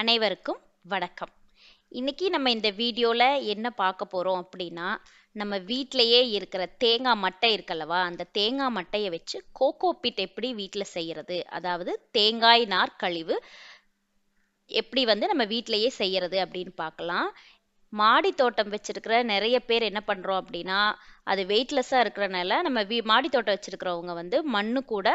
அனைவருக்கும் வணக்கம். இன்னைக்கு நம்ம இந்த வீடியோவில் என்ன பார்க்க போகிறோம் அப்படின்னா நம்ம வீட்டிலையே இருக்கிற தேங்காய் மட்டை இருக்கல்லவா? அந்த தேங்காய் மட்டையை வச்சு கோகோ பிட் எப்படி வீட்டில் செய்கிறது அதாவது தேங்காய் நார் கழிவு எப்படி வந்து நம்ம வீட்டிலையே செய்கிறது அப்படின்னு பார்க்கலாம். மாடி தோட்டம் வச்சிருக்கிற நிறைய பேர் என்ன பண்ணுறோம் அப்படின்னா அது வெயிட்லெஸ்ஸாக இருக்கிறனால நம்ம வீ மாடி தோட்டம் வச்சுருக்கிறவங்க வந்து மண்ணு கூட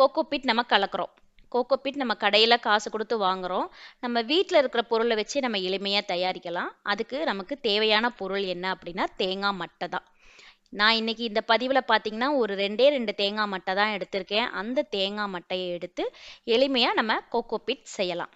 கோகோ பிட் நம்ம கலக்கிறோம். கோகோ பிட் நம்ம கடையில் காசு கொடுத்து வாங்குறோம். நம்ம வீட்டில் இருக்கிற பொருளை வச்சு நம்ம எளிமையாக தயாரிக்கலாம். அதுக்கு நமக்கு தேவையான பொருள் என்ன அப்படின்னா தேங்காய் மட்டை தான். நான் இன்னைக்கு இந்த பதிவில் பார்த்தீங்கன்னா ஒரு ரெண்டே ரெண்டு தேங்காய் மட்டை தான் எடுத்திருக்கேன். அந்த தேங்காய் மட்டையை எடுத்து எளிமையாக நம்ம கோகோ பிட் செய்யலாம்.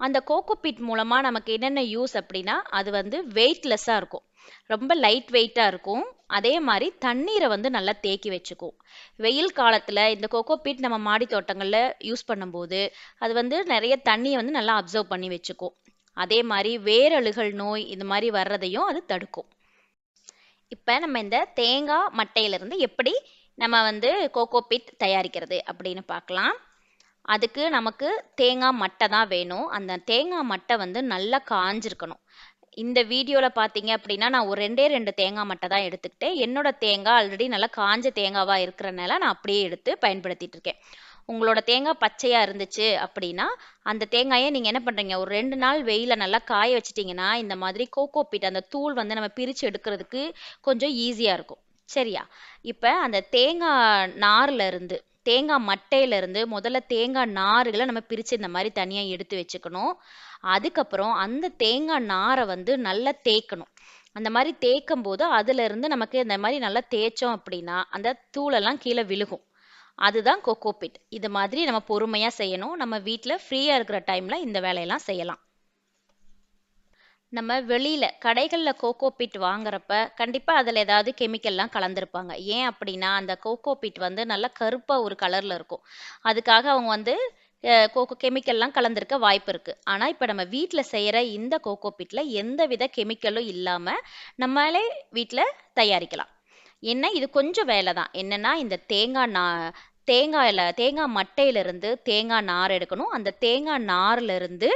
அந்த கோகோபிட் மூலமாக நமக்கு என்னென்ன யூஸ் அப்படின்னா அது வந்து வெயிட்லெஸ்ஸாக இருக்கும். ரொம்ப லைட் வெயிட்டாக இருக்கும். அதே மாதிரி தண்ணீரை வந்து நல்லா தேக்கி வச்சுக்கும். வெயில் காலத்தில் இந்த கோகோபிட் நம்ம மாடி தோட்டங்களில் யூஸ் பண்ணும்போது அது வந்து நிறைய தண்ணியை வந்து நல்லா அப்சர்வ் பண்ணி வச்சுக்கும். அதே மாதிரி வேரழுகள் நோய் இந்த மாதிரி வர்றதையும் அது தடுக்கும். இப்போ நம்ம இந்த தேங்காய் மட்டையிலிருந்து எப்படி நம்ம வந்து கோகோபிட் தயாரிக்கிறது அப்படின்னு பார்க்கலாம். அதுக்கு நமக்கு தேங்காய் மட்டை தான் வேணும். அந்த தேங்காய் மட்டை வந்து நல்லா காஞ்சிருக்கணும். இந்த வீடியோவில் பார்த்தீங்க அப்படின்னா நான் ஒரு ரெண்டே ரெண்டு தேங்காய் மட்டை தான் எடுத்துக்கிட்டேன். என்னோட தேங்காய் ஆல்ரெடி நல்லா காஞ்ச தேங்காவாக இருக்கிறனால நான் அப்படியே எடுத்து பயன்படுத்திட்டு இருக்கேன். உங்களோட தேங்காய் பச்சையாக இருந்துச்சு அப்படின்னா அந்த தேங்காயை நீங்கள் என்ன பண்ணுறீங்க ஒரு ரெண்டு நாள் வெயில நல்லா காய வச்சிட்டிங்கன்னா இந்த மாதிரி கோகோ பீட் அந்த தூள் வந்து நம்ம பிரித்து எடுக்கிறதுக்கு கொஞ்சம் ஈஸியாக இருக்கும். சரியா? இப்போ அந்த தேங்காய் நார்ல இருந்து தேங்காய் மட்டையிலேருந்து முதல்ல தேங்காய் நாறுகளை நம்ம பிரித்து இந்த மாதிரி தனியாக எடுத்து வச்சுக்கணும். அதுக்கப்புறம் அந்த தேங்காய் நாரை வந்து நல்லா தேய்க்கணும். அந்த மாதிரி தேய்க்கும் போது அதுலேருந்து நமக்கு இந்த மாதிரி நல்லா தேய்ச்சோம் அப்படின்னா அந்த தூளெல்லாம் கீழே விழுகும். அதுதான் கொக்கோ பிட் இது மாதிரி நம்ம பொறுமையாக செய்யணும். நம்ம வீட்டில் ஃப்ரீயாக இருக்கிற டைமில் இந்த வேலையெல்லாம் செய்யலாம். நம்ம வெளியில் கடைகளில் கோகோ பிட் வாங்குறப்ப கண்டிப்பாக அதில் ஏதாவது கெமிக்கல்லாம் கலந்துருப்பாங்க. ஏன் அப்படின்னா அந்த கோகோ பிட் வந்து நல்லா கருப்பாக ஒரு கலரில் இருக்கும். அதுக்காக அவங்க வந்து கோகோ கெமிக்கல்லாம் கலந்துருக்க வாய்ப்பு இருக்குது ஆனால் இப்போ நம்ம வீட்டில் செய்கிற இந்த கோகோ பிட்டில் எந்த வித கெமிக்கலும் இல்லாமல் நம்மளே வீட்டில் தயாரிக்கலாம். என்ன இது கொஞ்சம் வேலை தான். என்னென்னா இந்த தேங்காய் நா தேங்காயில் தேங்காய் மட்டையிலிருந்து தேங்காய் நார் எடுக்கணும். அந்த தேங்காய் நார்லேருந்து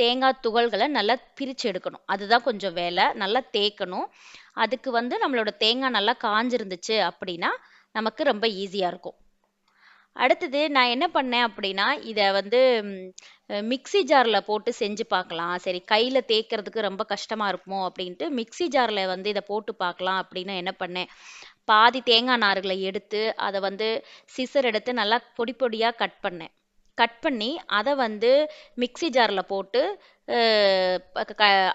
தேங்காய் துகள்களை நல்லா பிரித்து எடுக்கணும். அதுதான் கொஞ்சம் வேலை. நல்லா தேய்க்கணும். அதுக்கு வந்து நம்மளோட தேங்காய் நல்லா காஞ்சிருந்துச்சு அப்படின்னா நமக்கு ரொம்ப ஈஸியாக இருக்கும். அடுத்தது நான் என்ன பண்ணேன் அப்படின்னா இதை வந்து மிக்சி ஜாரில் போட்டு செஞ்சு பார்க்கலாம். சரி கையில் தேய்க்கிறதுக்கு ரொம்ப கஷ்டமாக இருக்குமோ அப்படின்ட்டு மிக்சி ஜாரில் வந்து இதை போட்டு பார்க்கலாம் அப்படின்னு என்ன பண்ணேன். பாதி தேங்காய் நார்களை எடுத்து அதை வந்து சிசர் எடுத்து நல்லா பொடி பொடியாக கட் பண்ணேன். கட் பண்ணி அதை வந்து மிக்சி ஜாரில் போட்டு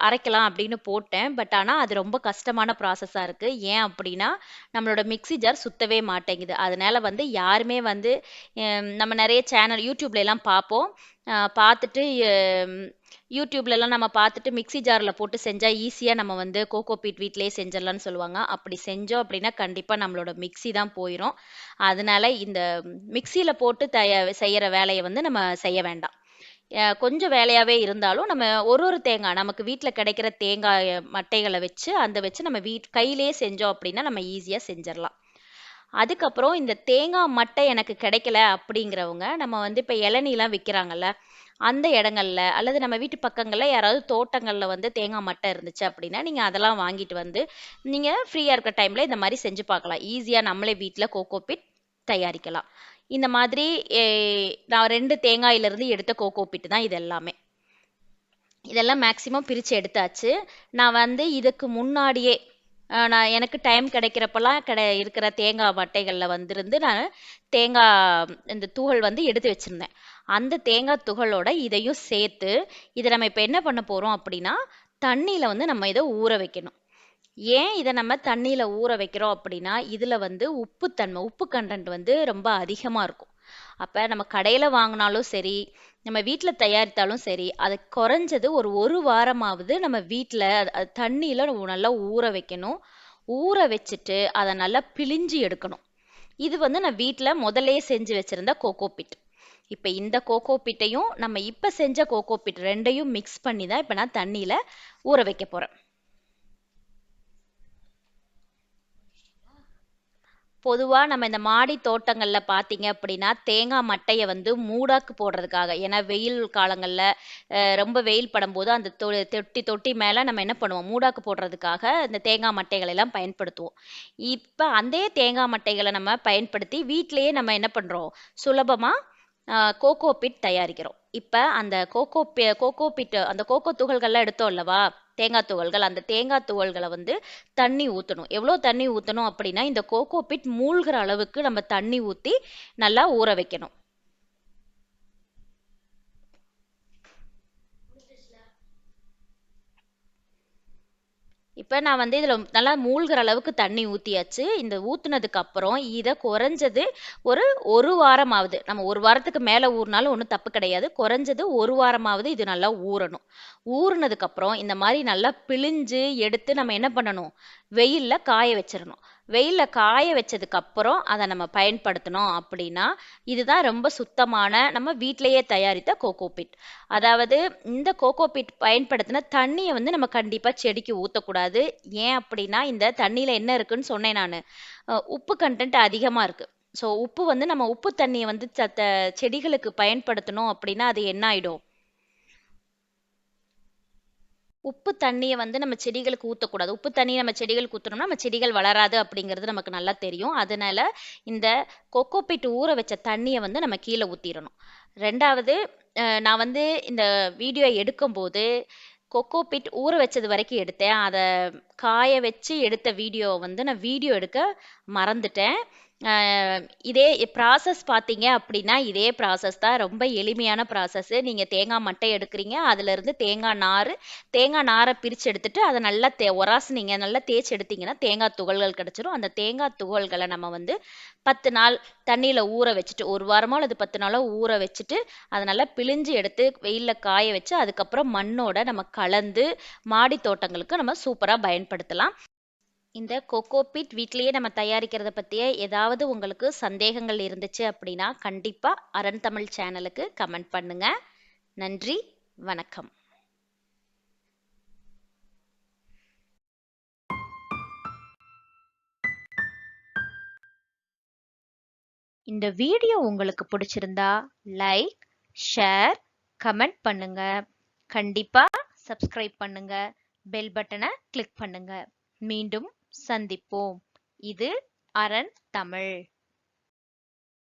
அரைக்கலாம் அப்படின்னு போட்டேன். பட் ஆனால் அது ரொம்ப கஷ்டமான ப்ராசஸாக இருக்குது ஏன் அப்படின்னா நம்மளோட மிக்சி ஜார் சுத்தவே மாட்டேங்குது. அதனால வந்து யாருமே வந்து நம்ம நிறைய சேனல் யூடியூப்லலாம் பார்ப்போம். பார்த்துட்டு யூடியூப்லலாம் நம்ம பார்த்துட்டு மிக்சி ஜாரில் போட்டு செஞ்சால் ஈஸியாக நம்ம வந்து கோகோ பீட் வீட்லேயே செஞ்சிடலாம்னு சொல்லுவாங்க. அப்படி செஞ்சோம் அப்படின்னா கண்டிப்பாக நம்மளோட மிக்சி தான் போயிடும் அதனால இந்த மிக்சியில் போட்டு தய செய்கிற வேலையை வந்து நம்ம செய்ய வேண்டாம். கொஞ்சம் வேலையாகவே இருந்தாலும் நம்ம ஒரு ஒரு தேங்காய் நமக்கு வீட்டில் கிடைக்கிற தேங்காய் மட்டைகளை வச்சு அந்த வச்சு நம்ம வீட் கையிலேயே செஞ்சோம் அப்படின்னா நம்ம ஈஸியாக செஞ்சிடலாம். அதுக்கப்புறம் இந்த தேங்காய் மட்டை எனக்கு கிடைக்கல அப்படிங்கிறவங்க நம்ம வந்து இப்போ இளநீலாம் விற்கிறாங்கல்ல அந்த இடங்கள்ல அல்லது நம்ம வீட்டு பக்கங்களில் யாராவது தோட்டங்களில் வந்து தேங்காய் மட்டை இருந்துச்சு அப்படின்னா நீங்கள் அதெல்லாம் வாங்கிட்டு வந்து நீங்கள் ஃப்ரீயாக இருக்கிற டைமில் இந்த மாதிரி செஞ்சு பார்க்கலாம். ஈஸியாக நம்மளே வீட்டில் கோகோ பிட் தயாரிக்கலாம். இந்த மாதிரி நான் ரெண்டு தேங்காயிலிருந்து எடுத்த கோகோ பிட்டு தான் இது எல்லாமே. இதெல்லாம் மேக்ஸிமம் பிரித்து எடுத்தாச்சு. நான் வந்து இதுக்கு முன்னாடியே நான் எனக்கு டைம் கிடைக்கிறப்பெல்லாம் கிடை இருக்கிற தேங்காய் மட்டைகளில் வந்திருந்து நான் தேங்காய் இந்த துகள் வந்து எடுத்து வச்சுருந்தேன். அந்த தேங்காய் துகளோட இதையும் சேர்த்து இதை நம்ம இப்போ என்ன பண்ண போகிறோம் அப்படின்னா தண்ணியில் வந்து நம்ம இதை ஊற வைக்கணும். ஏன் இதை நம்ம தண்ணியில் ஊற வைக்கிறோம் அப்படின்னா இதில் வந்து உப்புத்தன்மை உப்பு கண்டென்ட் வந்து ரொம்ப அதிகமாக இருக்கும். அப்போ நம்ம கடையில் வாங்கினாலும் சரி நம்ம வீட்டில் தயாரித்தாலும் சரி அது குறைஞ்சது ஒரு ஒரு வாரமாவது நம்ம வீட்டில் தண்ணியில் நல்லா ஊற வைக்கணும். ஊற வச்சுட்டு அதை நல்லா பிழிஞ்சு எடுக்கணும். இது வந்து நான் வீட்டில் முதலே செஞ்சு வச்சுருந்த கோகோ பிட் இப்போ இந்த கோகோ பிட்டையும் நம்ம இப்போ செஞ்ச கோகோ பிட் ரெண்டையும் மிக்ஸ் பண்ணி தான் இப்போ நான் தண்ணியில் ஊற வைக்க போகிறேன் பொதுவாக நம்ம இந்த மாடி தோட்டங்களில் பார்த்தீங்க அப்படின்னா தேங்காய் மட்டையை வந்து மூடாக்கு போடுறதுக்காக. ஏன்னா வெயில் காலங்களில் ரொம்ப வெயில் படும்போது அந்த தொ தொட்டி தொட்டி மேலே நம்ம என்ன பண்ணுவோம்? மூடாக்கு போடுறதுக்காக இந்த தேங்காய் மட்டைகளை எல்லாம் பயன்படுத்துவோம். இப்போ அதே தேங்காய் மட்டைகளை நம்ம பயன்படுத்தி வீட்டிலேயே நம்ம என்ன பண்ணுறோம் சுலபமாக கோகோ பிட் தயாரிக்கிறோம். இப்போ அந்த கோகோ பி கோகோ பிட் அந்த கோகோ துகள்கள்லாம் எடுத்தோம் அல்லவா தேங்காய் துகள்கள் அந்த தேங்காய் துகள்களை வந்து தண்ணி ஊற்றணும் எவ்வளோ தண்ணி ஊற்றணும் அப்படின்னா இந்த கோகோ பிட் மூழ்கிற அளவுக்கு நம்ம தண்ணி ஊற்றி நல்லா ஊற வைக்கணும். இப்போ நான் வந்து இதில் நல்லா மூழ்கிற அளவுக்கு தண்ணி ஊற்றியாச்சு இந்த ஊற்றுனதுக்கு அப்புறம் இதை குறைஞ்சது ஒரு ஒரு வாரமாவது. நம்ம ஒரு வாரத்துக்கு மேலே ஊறினாலும் ஒன்றும் தப்பு கிடையாது. குறைஞ்சது ஒரு வாரமாவது இது நல்லா ஊறணும். ஊறினதுக்கப்புறம் இந்த மாதிரி நல்லா பிழிஞ்சு எடுத்து நம்ம என்ன பண்ணணும்? வெயிலில் காய வச்சிடணும். வெயிலில் காய வச்சதுக்கு அப்புறம் அதை நம்ம பயன்படுத்தினோம் அப்படின்னா இதுதான் ரொம்ப சுத்தமான நம்ம வீட்டிலையே தயாரித்த கோகோ பிட் அதாவது இந்த கோகோ பிட் பயன்படுத்தின தண்ணியை வந்து நம்ம கண்டிப்பாக செடிக்கு ஊற்றக்கூடாது ஏன் அப்படின்னா இந்த தண்ணியில் என்ன இருக்குன்னு சொன்னேன் நான். உப்பு கண்டென்ட் அதிகமாக இருக்குது ஸோ உப்பு வந்து நம்ம உப்பு தண்ணியை வந்து சத்த செடிகளுக்கு பயன்படுத்தணும் அப்படின்னா அது என்ன ஆகிடும் உப்பு தண்ணியை வந்து நம்ம செடிகளுக்கு ஊற்றக்கூடாது உப்பு தண்ணி நம்ம செடிகளுக்கு ஊற்றணும்னா நம்ம செடிகள் வளராது அப்படிங்கிறது நமக்கு நல்லா தெரியும். அதனால இந்த கொக்கோபிட் ஊற வச்ச தண்ணியை வந்து நம்ம கீழே ஊற்றிடணும் ரெண்டாவது நான் வந்து இந்த வீடியோ எடுக்கும்போது கொக்கோபிட் ஊற வச்சது வரைக்கும் எடுத்தேன். அதை காய வச்சு எடுத்த வீடியோ வந்து நான் வீடியோ எடுக்க மறந்துட்டேன். இதே ப்ராசஸ் பார்த்தீங்க அப்படின்னா இதே ப்ராசஸ் தான். ரொம்ப எளிமையான ப்ராசஸ்ஸு நீங்கள் தேங்காய் மட்டை எடுக்கிறீங்க அதிலிருந்து தேங்காய் நார் தேங்காய் நாரை பிரித்து எடுத்துட்டு அதை நல்லா தே உராசுனீங்க நல்லா தேய்ச்சி எடுத்தீங்கன்னா தேங்காய் துகள்கள் கிடச்சிரும். அந்த தேங்காய் துகள்களை நம்ம வந்து பத்து நாள் தண்ணியில் ஊற வச்சுட்டு ஒரு வாரமோ அல்லது பத்து நாளோ ஊற வச்சுட்டு அதை நல்லா பிழிஞ்சு எடுத்து வெயிலில் காய வச்சு அதுக்கப்புறம் மண்ணோட நம்ம கலந்து மாடி தோட்டங்களுக்கு நம்ம சூப்பராக பயன்படுத்தலாம். இந்த கொக்கோபிட் வீட்லேயே நம்ம தயாரிக்கிறத பற்றிய ஏதாவது உங்களுக்கு சந்தேகங்கள் இருந்துச்சு அப்படின்னா கண்டிப்பாக அரண் தமிழ் சேனலுக்கு கமெண்ட் பண்ணுங்க. நன்றி வணக்கம். இந்த வீடியோ உங்களுக்கு பிடிச்சிருந்தா லைக் ஷேர் கமெண்ட் பண்ணுங்க. கண்டிப்பா சப்ஸ்கிரைப் பண்ணுங்க. பெல் பட்டனை கிளிக் பண்ணுங்க. மீண்டும் சந்திப்போம். இது அரண் தமிழ்.